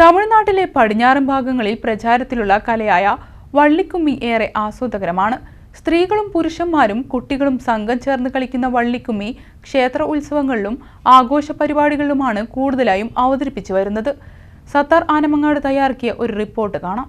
തമിഴ്നാട്ടിലെ പടിഞ്ഞാറൻ ഭാഗങ്ങളിൽ പ്രചാരത്തിലുള്ള കലയായ വള്ളിക്കുമ്മി ഏറെ ആസ്വാദകരമാണ്. സ്ത്രീകളും പുരുഷന്മാരും കുട്ടികളും സംഘം ചേർന്ന് കളിക്കുന്ന വള്ളിക്കുമ്മി ക്ഷേത്ര ഉത്സവങ്ങളിലും ആഘോഷ പരിപാടികളിലുമാണ് കൂടുതലായും അവതരിപ്പിച്ചു വരുന്നത്. സത്താർ ആനമങ്ങാട് തയ്യാറാക്കിയ ഒരു റിപ്പോർട്ട് കാണാം.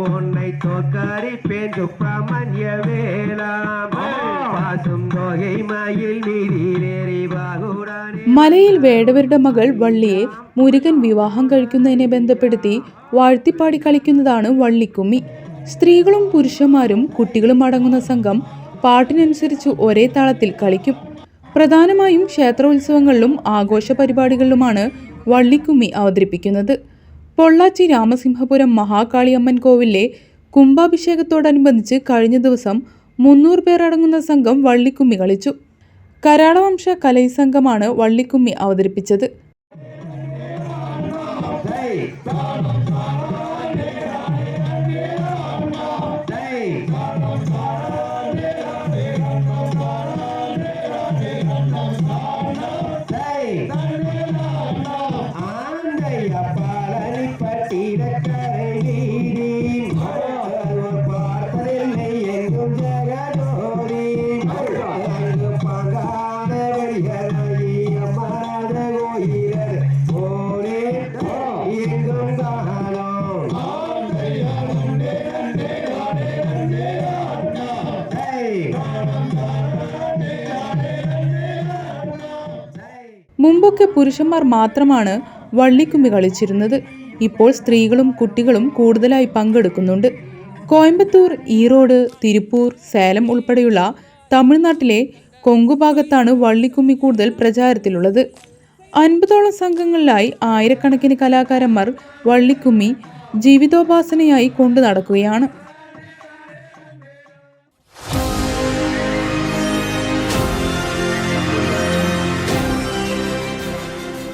உன்னை தோற்கடிப்பேன் சுப்பிரமணிய வேளாம் பாசும் தொகை மயில் மீதிலேறி பாகுடனே മലയിൽ വേടവരുടെ മകൾ വള്ളിയെ മുരുകൻ വിവാഹം കഴിക്കുന്നതിനെ ബന്ധപ്പെടുത്തി വാഴ്ത്തിപ്പാടി കളിക്കുന്നതാണ് വള്ളിക്കുമ്മി സ്ത്രീകളും പുരുഷന്മാരും കുട്ടികളും അടങ്ങുന്ന സംഘം പാട്ടിനനുസരിച്ച് ഒരേ താളത്തിൽ കളിക്കും പ്രധാനമായും ക്ഷേത്രോത്സവങ്ങളിലും ആഘോഷ പരിപാടികളിലുമാണ് വള്ളിക്കുമ്മി അവതരിപ്പിക്കുന്നത് പൊള്ളാച്ചി രാമസിംഹപുരം മഹാകാളിയമ്മൻ കോവിലിലെ കുംഭാഭിഷേകത്തോടനുബന്ധിച്ച് കഴിഞ്ഞ ദിവസം മുന്നൂറ് പേർ അടങ്ങുന്ന സംഘം വള്ളിക്കുമ്മി കളിച്ചു. കരാളവംശ കലൈസംഘമാണ് വള്ളിക്കുമ്മി അവതരിപ്പിച്ചത്. മുമ്പൊക്കെ പുരുഷന്മാർ മാത്രമാണ് വള്ളിക്കുമ്മി കളിച്ചിരുന്നത്. ഇപ്പോൾ സ്ത്രീകളും കുട്ടികളും കൂടുതലായി പങ്കെടുക്കുന്നുണ്ട്. കോയമ്പത്തൂർ ഈറോഡ് തിരുപ്പൂർ സേലം ഉൾപ്പെടെയുള്ള തമിഴ്നാട്ടിലെ കൊങ്കുഭാഗത്താണ് വള്ളിക്കുമ്മി കൂടുതൽ പ്രചാരത്തിലുള്ളത്. അൻപതോളം സംഘങ്ങളിലായി ആയിരക്കണക്കിന് കലാകാരന്മാർ വള്ളിക്കുമ്മി ജീവിതോപാസനയായി കൊണ്ടു നടക്കുകയാണ്.